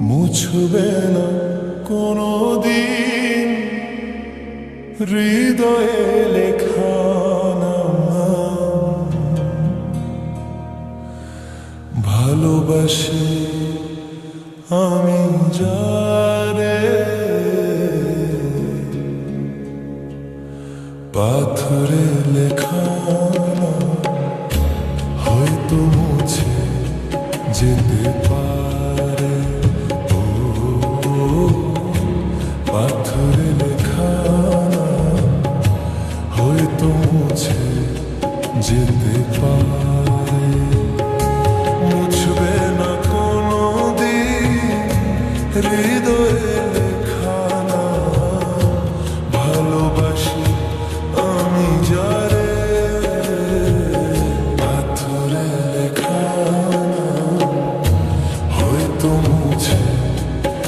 মুছবে না কোনো দিন হৃদয়ে লেখা ভালোবাসি আমি যারে। পাথরে লেখা হয়তো মুছে যেতে পার।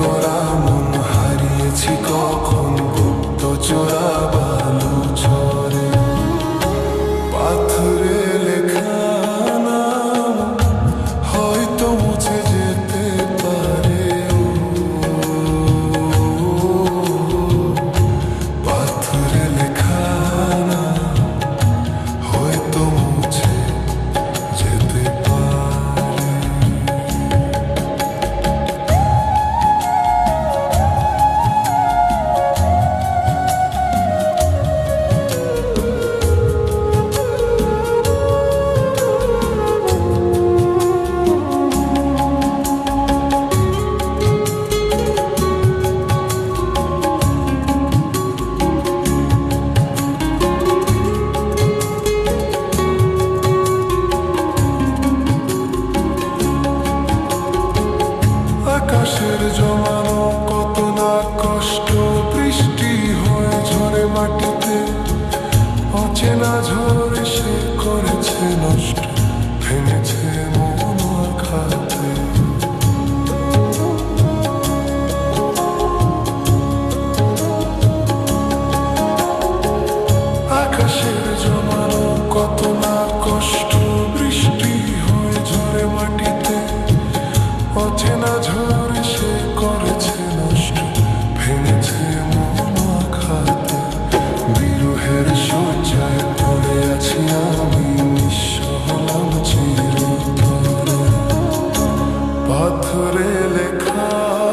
গড়া মন হারিয়েছি কখন গুপ্ত চোরা lost লেখা